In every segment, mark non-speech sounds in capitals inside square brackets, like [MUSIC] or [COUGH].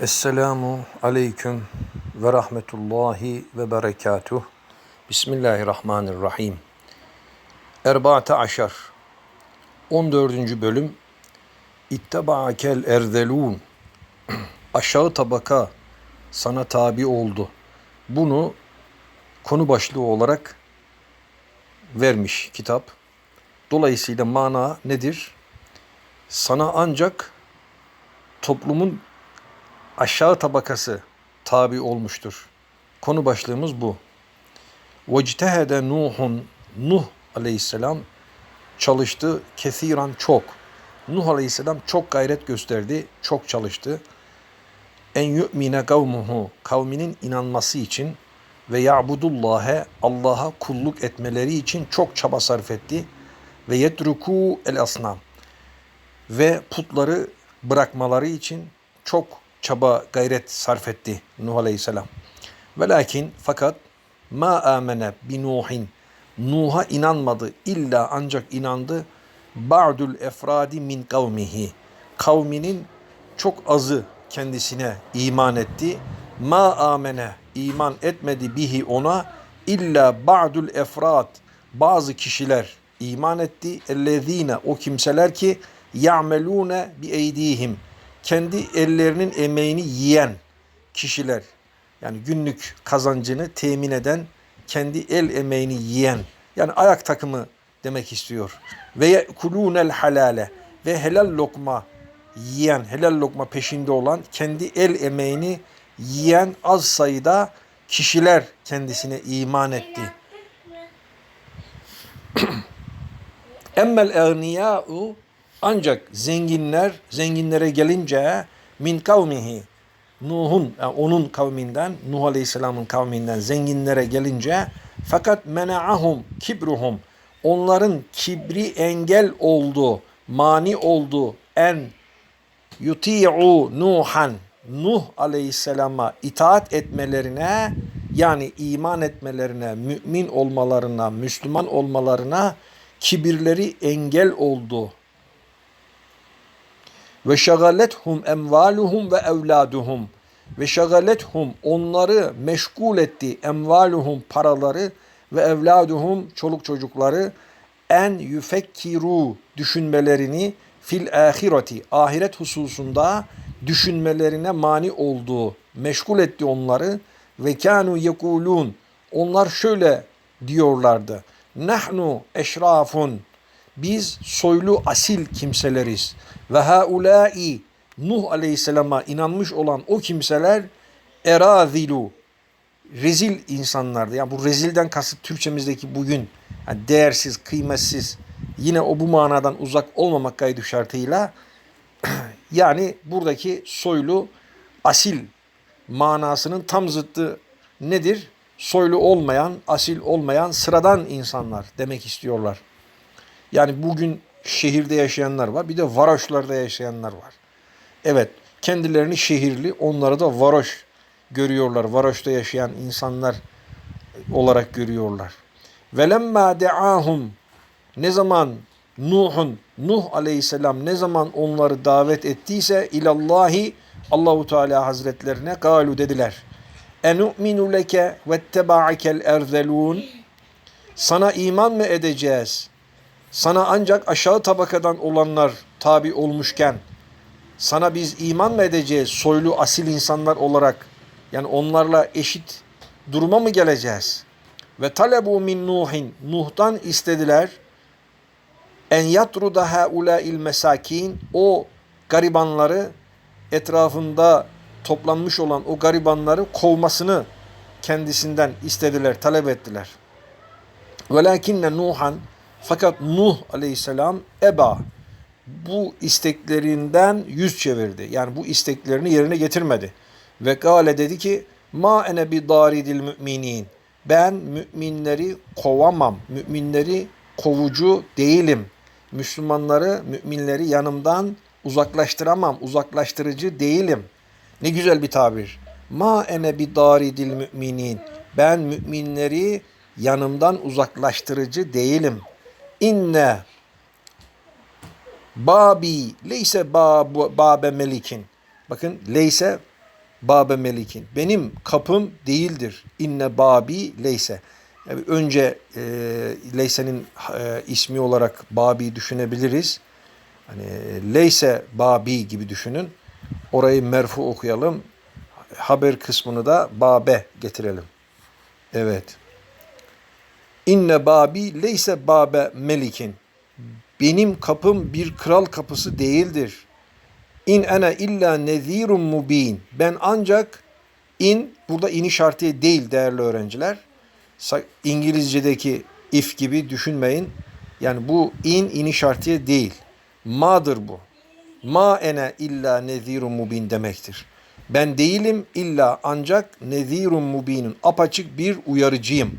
Esselamu aleyküm ve rahmetullahi ve berekatuh. Bismillahirrahmanirrahim. Erba'te aşar. 14. bölüm. İtteba'akel erzelun. Aşağı tabaka sana tabi oldu. Bunu konu başlığı olarak vermiş kitap. Dolayısıyla mana nedir? Sana ancak toplumun aşağı tabakası tabi olmuştur. Konu başlığımız bu. Vectehede Nuhun Nuh aleyhisselam çalıştı kesiran çok. Nuh aleyhisselam çok gayret gösterdi, çok çalıştı. En yu'mine kavmuhu kavminin inanması için ve ya'budullâhe Allah'a kulluk etmeleri için çok çaba sarf etti. Ve yetruku el asnam ve putları bırakmaları için çok çaba gayret sarf etti Nuh Aleyhisselam. Ve lakin fakat ma amene bi Nuhin Nuh'a inanmadı illa ancak inandı ba'dul efradi min kavmihi kavminin çok azı kendisine iman etti. Ma amene iman etmedi bihi ona illa ba'dul efrad bazı kişiler iman etti. Ellezine o kimseler ki ya'melune bi eydihim kendi ellerinin emeğini yiyen kişiler yani günlük kazancını temin eden kendi el emeğini yiyen yani ayak takımı demek istiyor. Ve yekulunel halale ve helal lokma yiyen, helal lokma peşinde olan kendi el emeğini yiyen az sayıda kişiler kendisine iman etti. [CLEARS THROAT] Emmel egniyâ'u ancak zenginler, zenginlere gelince min kavmihi Nuh'un, yani onun kavminden, Nuh Aleyhisselam'ın kavminden zenginlere gelince fakat mena'ahum kibruhum onların kibri engel oldu, mani oldu en yuti'u Nuhan Nuh Aleyhisselam'a itaat etmelerine yani iman etmelerine, mümin olmalarına, Müslüman olmalarına kibirleri engel oldu. Ve şagalethum emvaluhum ve evladuhum ve şagalethum onları meşgul etti emvaluhum paraları ve evladuhum çoluk çocukları en yüfekkiru düşünmelerini fil ahireti ahiret hususunda düşünmelerine mani oldu. Meşgul etti onları ve kanu yekulun onlar şöyle diyorlardı. Nahnu eşrafun biz soylu asil kimseleriz. Ve haulai Nuh aleyhisselama inanmış olan o kimseler erazilu rezil insanlardı. Yani bu rezilden kasıt Türkçemizdeki bugün yani değersiz, kıymetsiz yine o bu manadan uzak olmamak kaydı şartıyla [CLEARS THROAT] yani buradaki soylu asil manasının tam zıttı nedir? Soylu olmayan, asil olmayan sıradan insanlar demek istiyorlar. Yani bugün şehirde yaşayanlar var. Bir de varoşlarda yaşayanlar var. Evet kendilerini şehirli onları da varoş görüyorlar. Varoşta yaşayan insanlar olarak görüyorlar. Velemma de'ahum ne zaman Nuh'un Nuh aleyhisselam ne zaman onları davet ettiyse ilallahi Allahu Teala Hazretlerine galu dediler. Enu'minu leke vetteba'ikel erzelun sana iman mı edeceğiz? Sana ancak aşağı tabakadan olanlar tabi olmuşken sana biz iman mı edeceğiz soylu asil insanlar olarak yani onlarla eşit duruma mı geleceğiz? Ve talebu min Nuhin Nuh'tan istediler en yatruda haulâil mesakin o garibanları etrafında toplanmış olan o garibanları kovmasını kendisinden istediler, talep ettiler. Velakinne Nuhan fakat Nuh aleyhisselam eba bu isteklerinden yüz çevirdi. Yani bu isteklerini yerine getirmedi. Ve gale dedi ki ma ene bi daridil müminin. Ben müminleri kovamam. Müminleri kovucu değilim. Müslümanları, müminleri yanımdan uzaklaştıramam. Uzaklaştırıcı değilim. Ne güzel bir tabir. Ma ene bi daridil müminin. Ben müminleri yanımdan uzaklaştırıcı değilim. İnne babi leyse babe melikin. Bakın leyse babe melikin. Benim kapım değildir. İnne babi leyse. Yani önce e, leysenin e, ismi olarak babi düşünebiliriz. Hani leyse babi gibi düşünün. Orayı merfu okuyalım. Haber kısmını da babe getirelim. Evet. İnne babi leyse babe melikin. Benim kapım bir kral kapısı değildir. İn ene illa nezirun mubin. Ben ancak in burada ini şartiye değil değerli öğrenciler. İngilizce'deki if gibi düşünmeyin. Yani bu in ini şartiye değil. Ma'dır bu. Ma ene illa nezirun mubin demektir. Ben değilim illa ancak nezirun mubinun. Apaçık bir uyarıcıyım.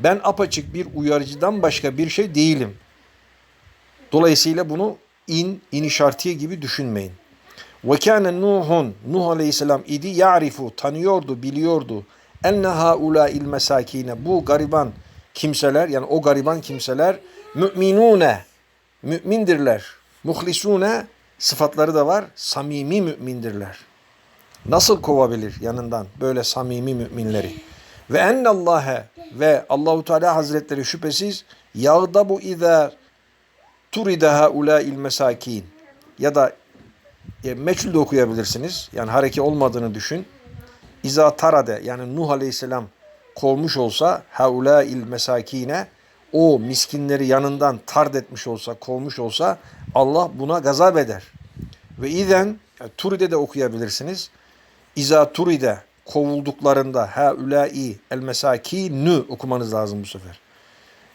Ben apaçık bir uyarıcıdan başka bir şey değilim. Dolayısıyla bunu in, ini şartiye gibi düşünmeyin. Ve kâne Nuhun, Nuh aleyhisselam idi ya'rifu, tanıyordu, biliyordu. Enne haulâil mesâkine, bu gariban kimseler, yani o gariban kimseler, müminune, mümindirler. Muhlisune, sıfatları da var, samimi mümindirler. Nasıl kovabilir yanından böyle samimi müminleri? Ve ennallâhe ve Allahu Teala Hazretleri şüphesiz yağdabu izâ turide haulâil mesâkin ya da e, meçhul de okuyabilirsiniz. Yani hareke olmadığını düşün. İza tarade yani Nuh Aleyhisselam kovmuş olsa haula il mesakine o miskinleri yanından tard etmiş olsa, kovmuş olsa Allah buna gazap eder. Ve izen yani Turi'de de okuyabilirsiniz. İza Turi'de kovulduklarında haulai el mesakinü okumanız lazım bu sefer.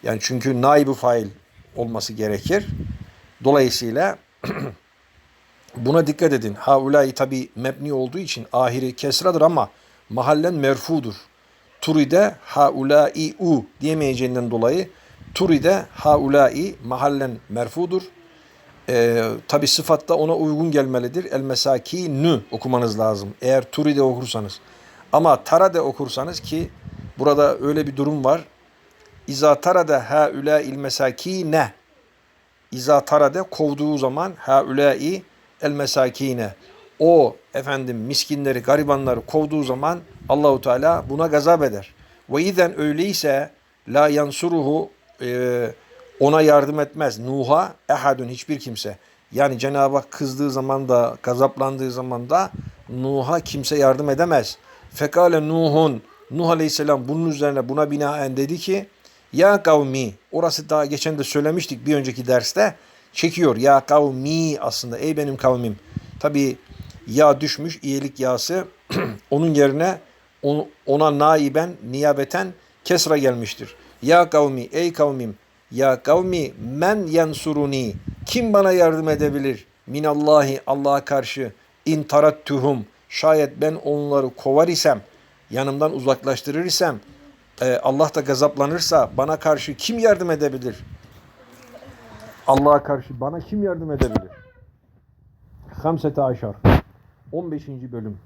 Yani çünkü naibu fail olması gerekir. Dolayısıyla [CLEARS THROAT] Buna dikkat edin. Haulâi tabi mebni olduğu için ahiri kesradır ama mahallen merfudur. Turide haulâi u diyemeyeceğinden dolayı turide haulâi mahallen merfudur. Ee, tabi sıfatta ona uygun gelmelidir. El mesakinü okumanız lazım. Eğer turide okursanız. Ama tarade okursanız ki burada öyle bir durum var. İza tarade haulâil mesakine İza tarade kovduğu zaman haulâi el mesakine o efendim miskinleri, garibanları kovduğu zaman Allahu Teala buna gazap eder. Ve izen öyleyse la yansuruhu e, ona yardım etmez. Nuh'a ehadun hiçbir kimse. Yani Cenab-ı Hak kızdığı zaman da, gazaplandığı zaman da Nuh'a kimse yardım edemez. Fekale Nuhun, Nuh Aleyhisselam bunun üzerine buna binaen dedi ki, Ya kavmi, orası daha geçen de söylemiştik bir önceki derste, çekiyor. Ya kavmi aslında, ey benim kavmim. Tabi ya düşmüş, iyilik yası, [CLEARS THROAT] onun yerine ona naiben, niyabeten kesra gelmiştir. Ya kavmi, ey kavmim, ya kavmi men yansuruni, kim bana yardım edebilir? Minallahi, Allah'a karşı, in tarattuhum, şayet ben onları kovar isem, yanımdan uzaklaştırır isem, e, Allah da gazaplanırsa bana karşı kim yardım edebilir? Allah'a karşı bana kim yardım edebilir? Hamsete aşar. 15. bölüm.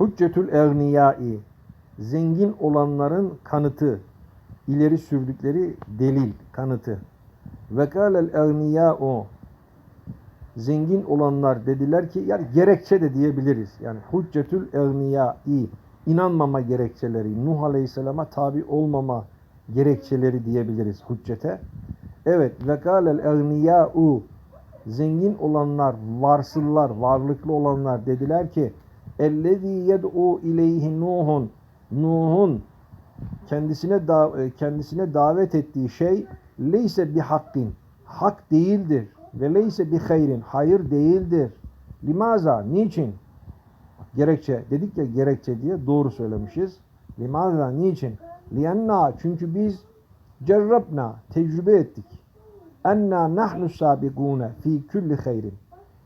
Hüccetül egniyai. Zengin olanların kanıtı. İleri sürdükleri delil, kanıtı. Ve kâlel egniyâ'u. Zengin olanlar dediler ki, yani gerekçe de diyebiliriz. Yani hüccetül egniyai. inanmama gerekçeleri, Nuh Aleyhisselam'a tabi olmama gerekçeleri diyebiliriz hüccete. Evet, ve kâlel egniyâ'u zengin olanlar, varsıllar, varlıklı olanlar dediler ki ellezî yed'u ileyhi Nuhun Nuh'un kendisine da, kendisine davet ettiği şey leyse bi hakkin hak değildir ve leyse bi hayrin hayır değildir. Limaza niçin? Gerekçe dedik ya gerekçe diye doğru söylemişiz. Limaza niçin? Lianna çünkü biz cerrabna tecrübe ettik enna nahnu sabikune fi kulli hayrin.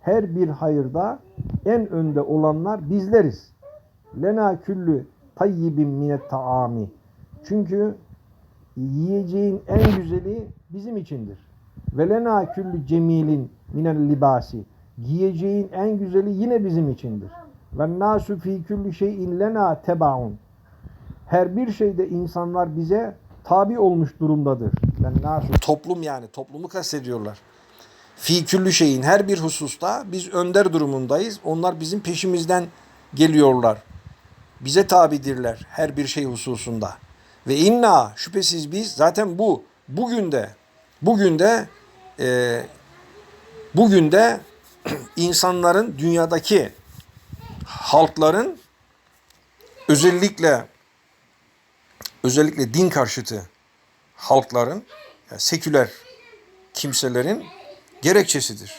Her bir hayırda en önde olanlar bizleriz. Lena küllü tayyibin minet taami. Çünkü yiyeceğin en güzeli bizim içindir. Ve lena küllü cemilin minel libasi. Giyeceğin en güzeli yine bizim içindir. Ve nasu fi kulli şeyin lena tebaun. Her bir şeyde insanlar bize tabi olmuş durumdadır. Ben nasu toplum yani toplumu kastediyorlar. Fi küllü şeyin her bir hususta biz önder durumundayız. Onlar bizim peşimizden geliyorlar. Bize tabidirler her bir şey hususunda. Ve inna şüphesiz biz zaten bu bugün de bugün de e, bugün de [CLEARS THROAT] insanların dünyadaki halkların özellikle özellikle din karşıtı halkların yani seküler kimselerin gerekçesidir.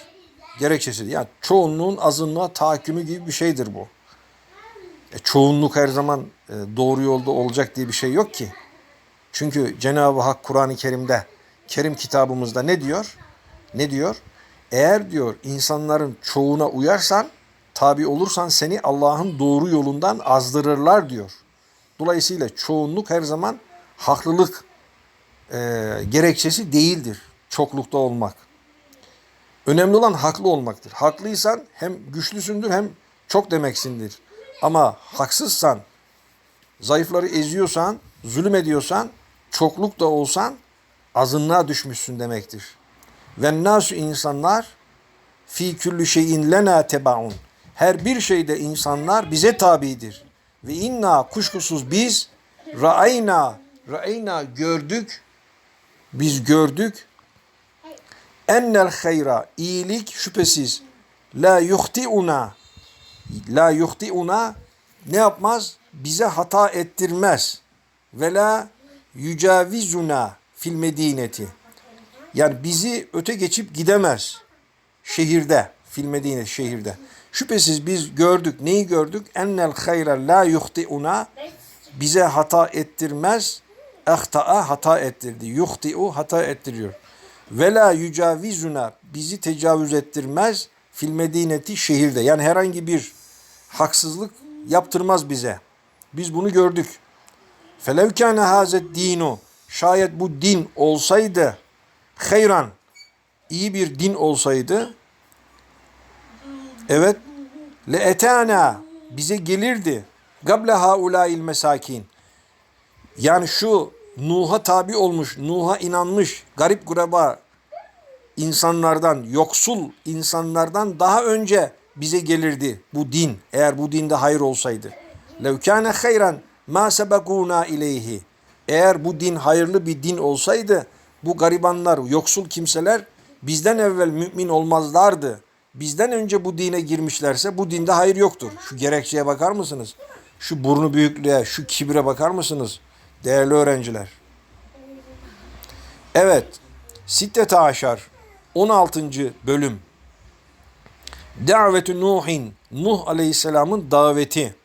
Gerekçesidir. Yani çoğunluğun azınlığa tahakkümü gibi bir şeydir bu. E, çoğunluk her zaman doğru yolda olacak diye bir şey yok ki. Çünkü Cenab-ı Hak Kur'an-ı Kerim'de, Kerim kitabımızda ne diyor? Ne diyor? Eğer diyor insanların çoğuna uyarsan, tabi olursan seni Allah'ın doğru yolundan azdırırlar diyor. Dolayısıyla çoğunluk her zaman haklılık e, gerekçesi değildir. Çoklukta olmak. Önemli olan haklı olmaktır. Haklıysan hem güçlüsündür hem çok demeksindir. Ama haksızsan, zayıfları eziyorsan, zulüm ediyorsan, çokluk da olsan azınlığa düşmüşsün demektir. Ve nasu insanlar fi küllü şeyin lena tebaun. Her bir şeyde insanlar bize tabidir. Ve inna kuşkusuz biz ra'ayna ra'ayna gördük biz gördük ennel hayra iyilik şüphesiz la yuhtiuna la yuhtiuna ne yapmaz? Bize hata ettirmez. Ve la yücavizuna fil medineti. Yani bizi öte geçip gidemez. Şehirde, fil medine şehirde. Şüphesiz biz gördük. Neyi gördük? Ennel hayra la yuhtiuna bize hata ettirmez. Ehta'a hata ettirdi. Yuhti'u hata ettiriyor. Ve la yücavizuna bizi tecavüz ettirmez. Fil medineti şehirde. Yani herhangi bir haksızlık yaptırmaz bize. Biz bunu gördük. Felev kâne hazet dinu. Şayet bu din olsaydı hayran iyi bir din olsaydı evet le etana bize gelirdi. Gable haulail mesakin. Yani şu Nuh'a tabi olmuş, Nuh'a inanmış garip gureba insanlardan, yoksul insanlardan daha önce bize gelirdi bu din. Eğer bu dinde hayır olsaydı. Lev kâne hayran ma sebekûnâ ileyhi. Eğer bu din hayırlı bir din olsaydı bu garibanlar, yoksul kimseler bizden evvel mümin olmazlardı. Bizden önce bu dine girmişlerse bu dinde hayır yoktur. Şu gerekçeye bakar mısınız? Şu burnu büyüklüğe, şu kibre bakar mısınız? Değerli öğrenciler. Evet. Sittete aşar. 16. bölüm. Davetü Nuhin. Nuh aleyhisselamın daveti.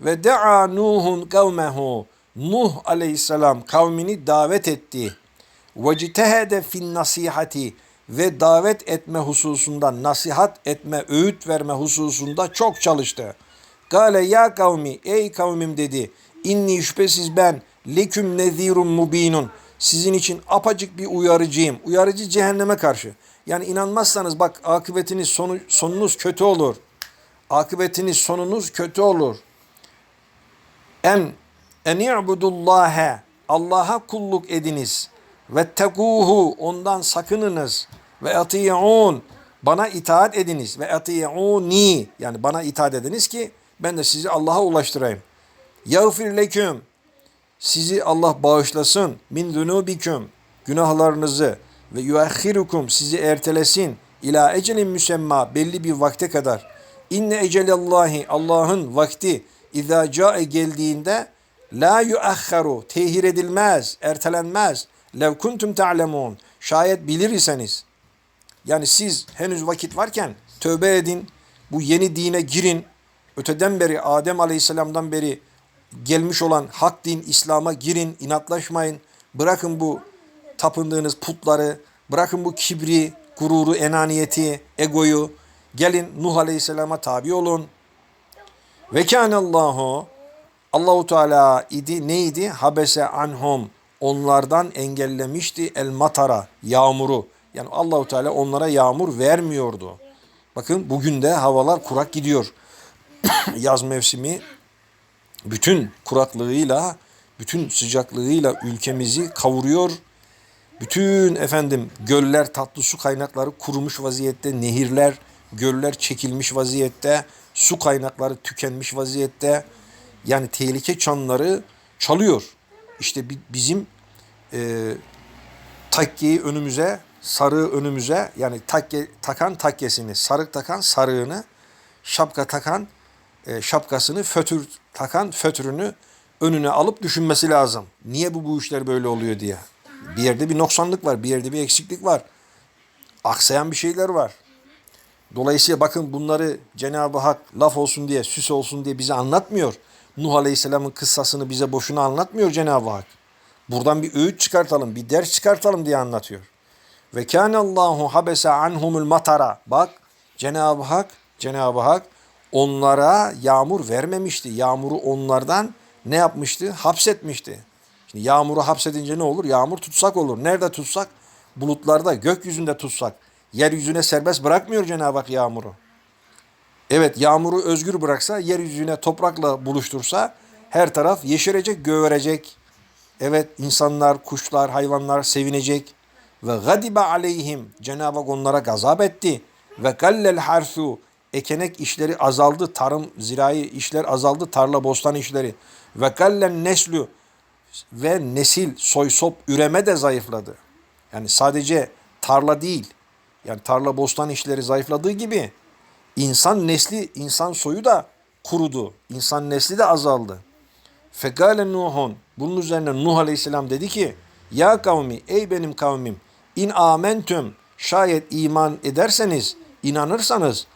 Ve da'a Nuhun kavmehu. Nuh aleyhisselam kavmini davet etti. Ve citehede fin nasihati. Ve davet etme hususunda, nasihat etme, öğüt verme hususunda çok çalıştı. Gale ya kavmi, ey kavmim dedi. İnni şüphesiz ben leküm nezirun mubinun. Sizin için apacık bir uyarıcıyım. Uyarıcı cehenneme karşı. Yani inanmazsanız bak akıbetiniz sonu, sonunuz kötü olur. Akıbetiniz sonunuz kötü olur. En en i'budullâhe Allah'a kulluk ediniz. Ve tekuhu ondan sakınınız. Ve ati'un bana itaat ediniz. Ve ati'uni yani bana itaat ediniz ki ben de sizi Allah'a ulaştırayım. Yağfir leküm sizi Allah bağışlasın. Min zunubiküm günahlarınızı. Ve yuahhirukum sizi ertelesin. İla ecelin müsemma belli bir vakte kadar. İnne ecelallahi Allah'ın vakti izâ câe geldiğinde la yuahharu tehir edilmez, ertelenmez. Lev kuntum ta'lemun şayet bilir iseniz. Yani siz henüz vakit varken tövbe edin, bu yeni dine girin. Öteden beri Adem Aleyhisselam'dan beri gelmiş olan hak din İslam'a girin, inatlaşmayın. Bırakın bu tapındığınız putları, bırakın bu kibri, gururu, enaniyeti, egoyu. Gelin Nuh Aleyhisselam'a tabi olun. Ve kânallâhu Allahu Teala idi neydi? Habese anhum onlardan engellemişti el matara yağmuru. Yani Allahu Teala onlara yağmur vermiyordu. Bakın bugün de havalar kurak gidiyor. [COUGHS] Yaz mevsimi bütün kuraklığıyla, bütün sıcaklığıyla ülkemizi kavuruyor. Bütün efendim göller, tatlı su kaynakları kurumuş vaziyette, nehirler Göller çekilmiş vaziyette. Su kaynakları tükenmiş vaziyette. Yani tehlike çanları çalıyor. İşte bi- bizim e, takkeyi önümüze, sarığı önümüze yani takke takan takkesini, sarık takan sarığını, şapka takan e, şapkasını, fötür takan fötürünü önüne alıp düşünmesi lazım. Niye bu bu işler böyle oluyor diye. Bir yerde bir noksanlık var, bir yerde bir eksiklik var. Aksayan bir şeyler var. Dolayısıyla bakın bunları Cenab-ı Hak laf olsun diye, süs olsun diye bize anlatmıyor. Nuh Aleyhisselam'ın kıssasını bize boşuna anlatmıyor Cenab-ı Hak. Buradan bir öğüt çıkartalım, bir ders çıkartalım diye anlatıyor. Ve kâne Allahu habese anhumul matara. Bak Cenab-ı Hak, Cenab-ı Hak onlara yağmur vermemişti. Yağmuru onlardan ne yapmıştı? Hapsetmişti. Şimdi yağmuru hapsedince ne olur? Yağmur tutsak olur. Nerede tutsak? Bulutlarda, gökyüzünde tutsak. Yeryüzüne serbest bırakmıyor Cenab-ı Hak yağmuru. Evet yağmuru özgür bıraksa, yeryüzüne toprakla buluştursa her taraf yeşerecek, göverecek. Evet insanlar, kuşlar, hayvanlar sevinecek. Ve gadibe aleyhim Cenab-ı Hak onlara gazap etti. Ve kallel harsu ekenek işleri azaldı, tarım, zirai işler azaldı, tarla, bostan işleri. Ve kallen neslü ve nesil, soy sop, üreme de zayıfladı. Yani sadece tarla değil, yani tarla, bostan işleri zayıfladığı gibi insan nesli, insan soyu da kurudu. İnsan nesli de azaldı. Fekale Nuhun. Bunun üzerine Nuh Aleyhisselam dedi ki Ya kavmi ey benim kavmim in amentüm şayet iman ederseniz inanırsanız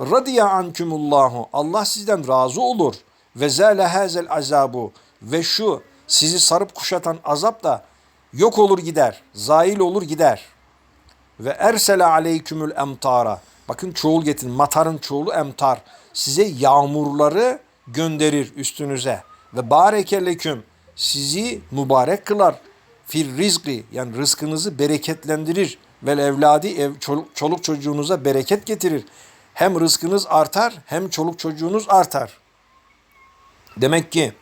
radiya ankumullahu Allah sizden razı olur ve zâle hazel azabu ve şu sizi sarıp kuşatan azap da yok olur gider zail olur gider ve ersele aleykümül emtara. Bakın çoğul getirin. Matarın çoğulu emtar. Size yağmurları gönderir üstünüze. Ve barekeleküm. Sizi mübarek kılar. Fil rizki yani rızkınızı bereketlendirir. Vel evladi ev, çoluk, çoluk çocuğunuza bereket getirir. Hem rızkınız artar hem çoluk çocuğunuz artar. Demek ki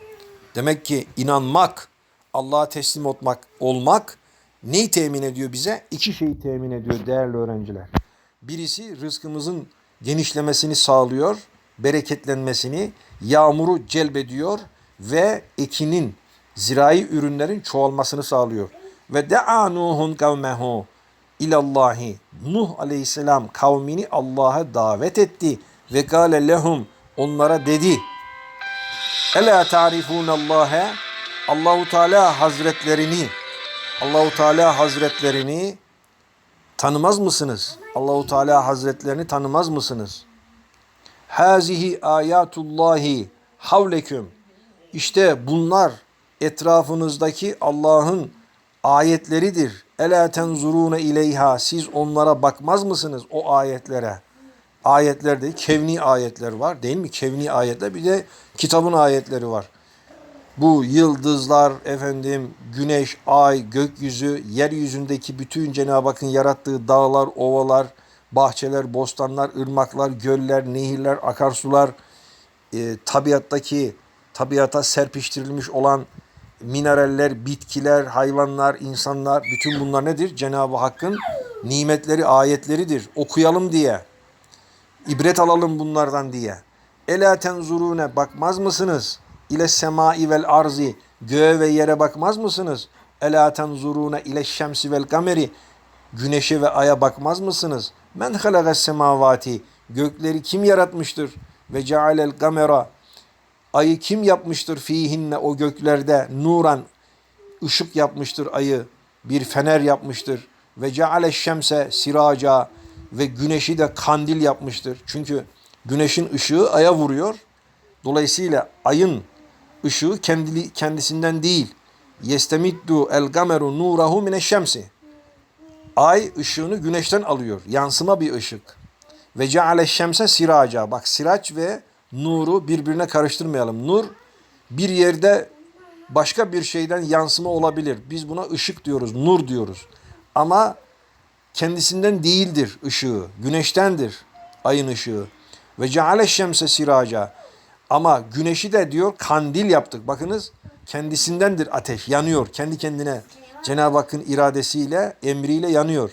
demek ki inanmak, Allah'a teslim olmak, olmak neyi temin ediyor bize? İki şeyi temin ediyor değerli öğrenciler. Birisi rızkımızın genişlemesini sağlıyor, bereketlenmesini, yağmuru celbediyor ve ekinin, zirai ürünlerin çoğalmasını sağlıyor. Ve de'a Nuhun kavmehu ilallahi. Nuh aleyhisselam kavmini Allah'a davet etti ve gale lehum onlara dedi. Ela ta'rifunallaha Allahu Teala Hazretlerini Allahu Teala Hazretlerini tanımaz mısınız? Allahu Teala Hazretlerini tanımaz mısınız? Hazihi ayatullahi havleküm. İşte bunlar etrafınızdaki Allah'ın ayetleridir. Ela tenzurune ileyha. Siz onlara bakmaz mısınız o ayetlere? Ayetlerde kevni ayetler var değil mi? Kevni ayetler bir de kitabın ayetleri var bu yıldızlar, efendim güneş, ay, gökyüzü, yeryüzündeki bütün Cenab-ı Hakk'ın yarattığı dağlar, ovalar, bahçeler, bostanlar, ırmaklar, göller, nehirler, akarsular, e, tabiattaki tabiata serpiştirilmiş olan mineraller, bitkiler, hayvanlar, insanlar bütün bunlar nedir? Cenab-ı Hakk'ın nimetleri, ayetleridir. Okuyalım diye. ibret alalım bunlardan diye. Ela tenzurune bakmaz mısınız? İle semai vel arzi göğe ve yere bakmaz mısınız? Ela tenzurune ile şemsi vel kameri güneşe ve aya bakmaz mısınız? Men halagas semavati gökleri kim yaratmıştır? Ve cealel kamera ayı kim yapmıştır fihinne o göklerde nuran ışık yapmıştır ayı bir fener yapmıştır ve ceale şemse siraca ve güneşi de kandil yapmıştır. Çünkü güneşin ışığı aya vuruyor. Dolayısıyla ayın ışığı kendi, kendisinden değil. Yestemiddu el gameru nurahu mine şemsi. Ay ışığını güneşten alıyor. Yansıma bir ışık. Ve ceale şemse siraca. Bak siraç ve nuru birbirine karıştırmayalım. Nur bir yerde başka bir şeyden yansıma olabilir. Biz buna ışık diyoruz, nur diyoruz. Ama kendisinden değildir ışığı. Güneştendir ayın ışığı. Ve ceale şemse siraca. Ama güneşi de diyor kandil yaptık. Bakınız kendisindendir ateş. Yanıyor kendi kendine. Cenab-ı Hakk'ın iradesiyle, emriyle yanıyor.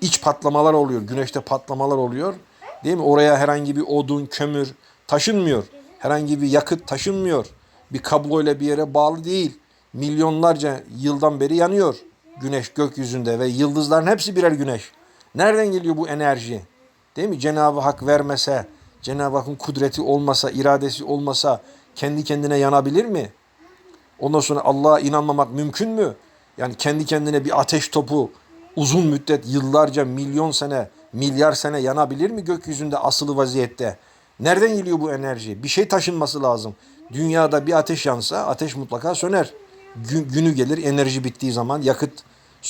İç patlamalar oluyor. Güneşte patlamalar oluyor. Değil mi? Oraya herhangi bir odun, kömür taşınmıyor. Herhangi bir yakıt taşınmıyor. Bir kabloyla bir yere bağlı değil. Milyonlarca yıldan beri yanıyor güneş gökyüzünde ve yıldızların hepsi birer güneş. Nereden geliyor bu enerji? Değil mi? Cenab-ı Hak vermese, Cenab-ı Hakk'ın kudreti olmasa, iradesi olmasa kendi kendine yanabilir mi? Ondan sonra Allah'a inanmamak mümkün mü? Yani kendi kendine bir ateş topu uzun müddet, yıllarca, milyon sene, milyar sene yanabilir mi gökyüzünde asılı vaziyette? Nereden geliyor bu enerji? Bir şey taşınması lazım. Dünyada bir ateş yansa ateş mutlaka söner. Gün- günü gelir enerji bittiği zaman, yakıt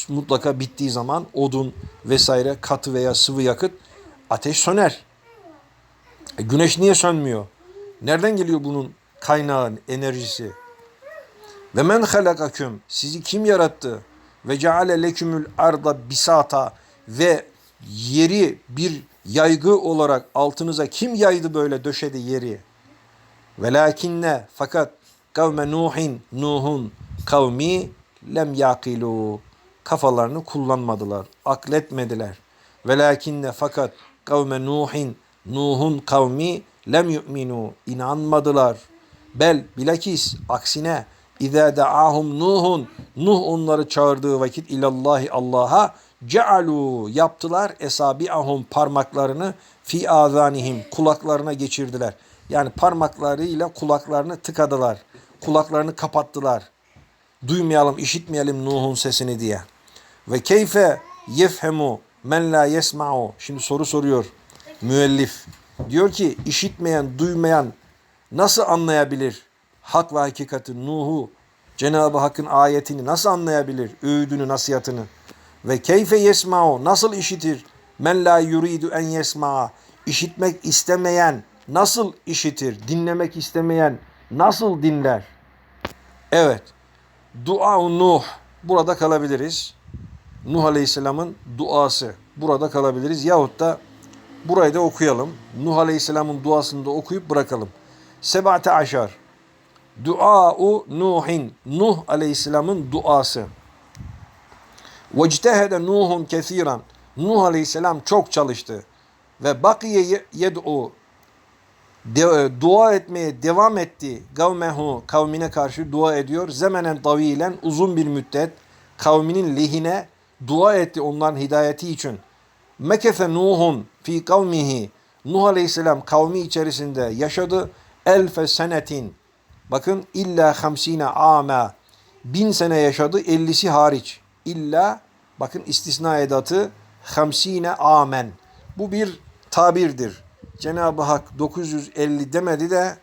mutlaka bittiği zaman odun vesaire katı veya sıvı yakıt ateş söner. E, güneş niye sönmüyor? Nereden geliyor bunun kaynağı, enerjisi? Ve men halakaküm sizi kim yarattı? Ve ceale lekümül arda bisata ve yeri bir yaygı olarak altınıza kim yaydı böyle döşedi yeri? Velakinne fakat kavme Nuhin Nuh'un kavmi lem yakilu kafalarını kullanmadılar, akletmediler. Velakinne fakat kavme Nuhin Nuh'un kavmi lem yu'minu inanmadılar. Bel bilakis aksine İzâ da'ahum Nuhun Nuh onları çağırdığı vakit ilallahi Allah'a cealu yaptılar esabi'ahum parmaklarını fi azanihim kulaklarına geçirdiler. Yani parmaklarıyla kulaklarını tıkadılar. Kulaklarını kapattılar. Duymayalım, işitmeyelim Nuh'un sesini diye. Ve keyfe yefhemu men la yesma'u. Şimdi soru soruyor müellif. Diyor ki işitmeyen, duymayan nasıl anlayabilir hak ve hakikati Nuh'u Cenab-ı Hakk'ın ayetini nasıl anlayabilir? Öğüdünü, nasihatını. Ve keyfe yesma'u nasıl işitir? Men la yuridu en yesma'a. İşitmek istemeyen nasıl işitir? Dinlemek istemeyen nasıl dinler? Evet. Dua Nuh. Burada kalabiliriz. Nuh Aleyhisselam'ın duası. Burada kalabiliriz. Yahut da burayı da okuyalım. Nuh Aleyhisselam'ın duasını da okuyup bırakalım. Sebate aşar. Dua'u Nuhin. Nuh Aleyhisselam'ın duası. Vectehede Nuhun kesiran. Nuh Aleyhisselam çok çalıştı. Ve bakiye yed'u. De, dua etmeye devam etti. Kavmehu kavmine karşı dua ediyor. Zemenen tavilen uzun bir müddet kavminin lehine dua etti onların hidayeti için. Mekefe Nuhun fi kavmihi. Nuh Aleyhisselam kavmi içerisinde yaşadı. Elfe senetin. Bakın illa hamsine ama. Bin sene yaşadı. Ellisi hariç. İlla bakın istisna edatı hamsine amen. Bu bir tabirdir. Cenab-ı Hak 950 demedi de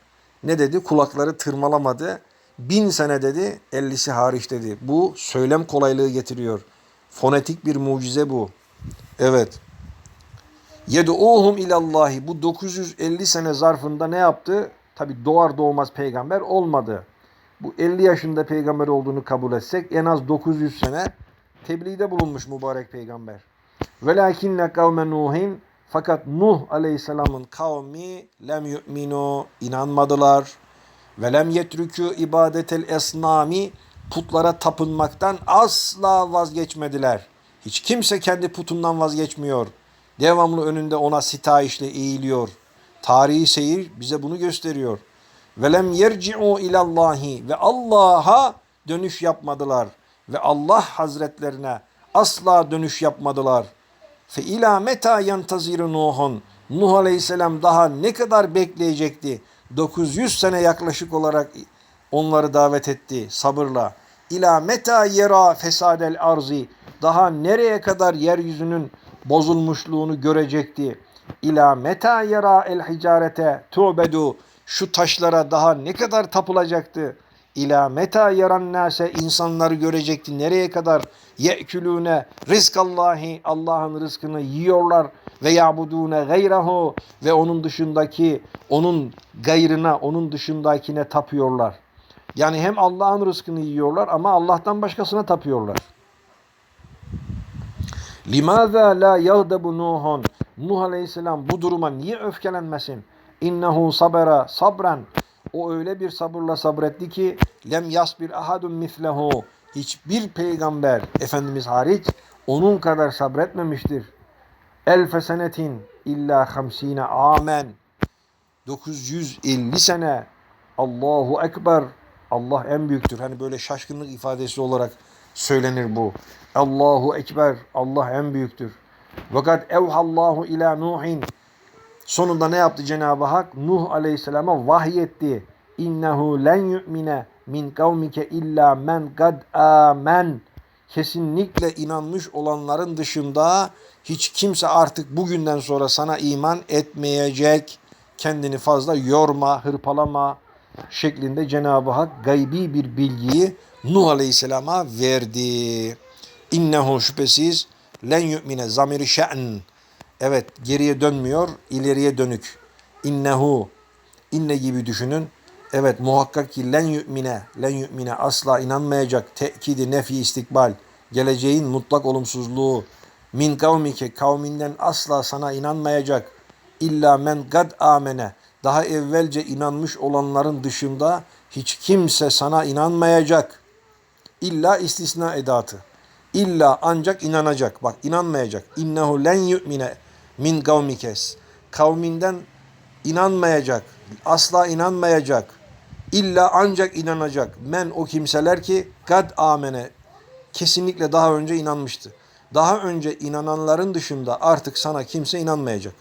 ne dedi? Kulakları tırmalamadı. Bin sene dedi, 50'si hariç dedi. Bu söylem kolaylığı getiriyor. Fonetik bir mucize bu. Evet. Yed'uhum ilallahi. Bu 950 sene zarfında ne yaptı? Tabi doğar doğmaz peygamber olmadı. Bu 50 yaşında peygamber olduğunu kabul etsek en az 900 sene tebliğde bulunmuş mübarek peygamber. Velakinne kavme Nuhin fakat Nuh aleyhisselamın kavmi lem yu'minu inanmadılar. Ve lem yetrükü ibadetel esnami putlara tapınmaktan asla vazgeçmediler. Hiç kimse kendi putundan vazgeçmiyor. Devamlı önünde ona sitayişle eğiliyor. Tarihi seyir bize bunu gösteriyor. Ve lem yerci'u ilallahi ve Allah'a dönüş yapmadılar ve Allah Hazretlerine asla dönüş yapmadılar. Fe ila meta yantaziru Nuhun. Nuh Aleyhisselam daha ne kadar bekleyecekti? 900 sene yaklaşık olarak onları davet etti sabırla. İla meta yera fesadel arzi. Daha nereye kadar yeryüzünün bozulmuşluğunu görecekti. İla meta yera el hicarete tu'bedu. Şu taşlara daha ne kadar tapılacaktı. İla meta yaran nase insanları görecekti. Nereye kadar ye'külüne rizkallahi Allah'ın rızkını yiyorlar ve yabudune gayrahu ve onun dışındaki onun gayrına onun dışındakine tapıyorlar. Yani hem Allah'ın rızkını yiyorlar ama Allah'tan başkasına tapıyorlar. Limaza la yagdabu Nuhun? Nuh Aleyhisselam bu duruma niye öfkelenmesin? İnnehu sabera sabran. O öyle bir sabırla sabretti ki lem yasbir ahadun mislehu. Hiçbir peygamber Efendimiz hariç onun kadar sabretmemiştir. Elfe senetin illa 50 amen. 950 sene. Allahu Ekber. Allah en büyüktür. Hani böyle şaşkınlık ifadesi olarak söylenir bu. Allahu Ekber. Allah en büyüktür. Fakat evhallahu ila Nuhin. Sonunda ne yaptı Cenab-ı Hak? Nuh Aleyhisselam'a vahyetti. İnnehu len yu'mine min kavmike illa men kad amen. Kesinlikle inanmış olanların dışında hiç kimse artık bugünden sonra sana iman etmeyecek. Kendini fazla yorma, hırpalama şeklinde Cenab-ı Hak gaybi bir bilgiyi Nuh Aleyhisselam'a verdi. İnnehu şüphesiz len yu'mine zamiri şe'n. Evet geriye dönmüyor, ileriye dönük. İnnehu, inne gibi düşünün. Evet muhakkak ki len yu'mine, len yu'mine asla inanmayacak. Tekidi nefi istikbal. Geleceğin mutlak olumsuzluğu. Min kavmike kavminden asla sana inanmayacak. İlla men gad amene. Daha evvelce inanmış olanların dışında hiç kimse sana inanmayacak. İlla istisna edatı. İlla ancak inanacak. Bak inanmayacak. İnnehu len yu'mine min kavmikes. Kavminden inanmayacak. Asla inanmayacak. İlla ancak inanacak. Men o kimseler ki kad amene. Kesinlikle daha önce inanmıştı. Daha önce inananların dışında artık sana kimse inanmayacak.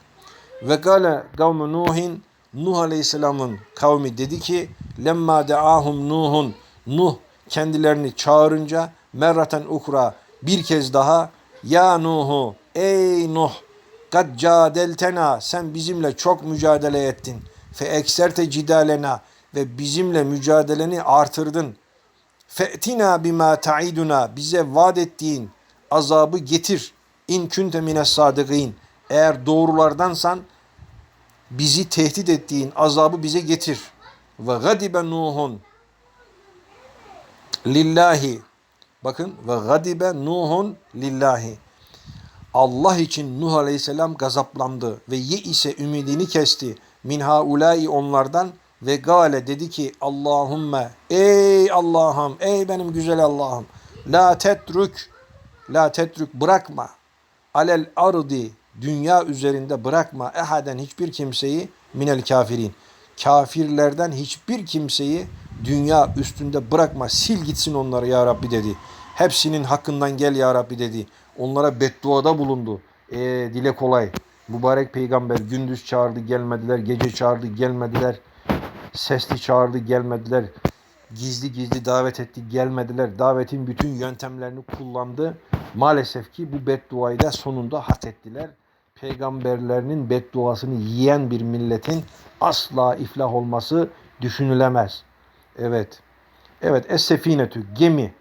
Ve gale kavmu Nuhin Nuh Aleyhisselam'ın kavmi dedi ki lemma deahum Nuhun Nuh kendilerini çağırınca merraten ukra bir kez daha ya Nuhu ey Nuh kad cadeltena sen bizimle çok mücadele ettin. Fe ekserte cidalena ve bizimle mücadeleni artırdın. Fe'tina bima ta'iduna bize vaat ettiğin azabı getir. İn kunte mines sadıgin eğer doğrulardansan bizi tehdit ettiğin azabı bize getir. Ve gadibe Nuhun lillahi. Bakın ve gadibe Nuhun lillahi. Allah için Nuh Aleyhisselam gazaplandı ve ye ise ümidini kesti. Min haulai onlardan ve gale dedi ki Allahümme ey Allah'ım ey benim güzel Allah'ım la tetrük la tetrük bırakma alel ardi dünya üzerinde bırakma ehaden hiçbir kimseyi minel kafirin. Kafirlerden hiçbir kimseyi dünya üstünde bırakma. Sil gitsin onları ya Rabbi dedi. Hepsinin hakkından gel ya Rabbi dedi. Onlara bedduada bulundu. E, dile kolay. Mübarek peygamber gündüz çağırdı gelmediler. Gece çağırdı gelmediler. Sesli çağırdı gelmediler. Gizli gizli davet etti gelmediler. Davetin bütün yöntemlerini kullandı. Maalesef ki bu bedduayı da sonunda hak ettiler peygamberlerinin bedduasını yiyen bir milletin asla iflah olması düşünülemez. Evet. Evet es-sefinetü gemi.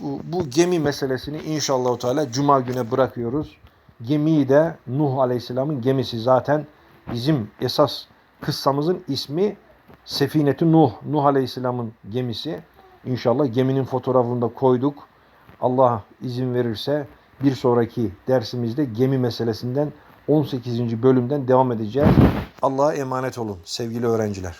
Bu, bu gemi meselesini inşallah Teala cuma güne bırakıyoruz. Gemiyi de Nuh Aleyhisselam'ın gemisi zaten bizim esas kıssamızın ismi Sefinetü Nuh. Nuh Aleyhisselam'ın gemisi. İnşallah geminin fotoğrafını da koyduk. Allah izin verirse bir sonraki dersimizde gemi meselesinden 18. bölümden devam edeceğiz. Allah'a emanet olun sevgili öğrenciler.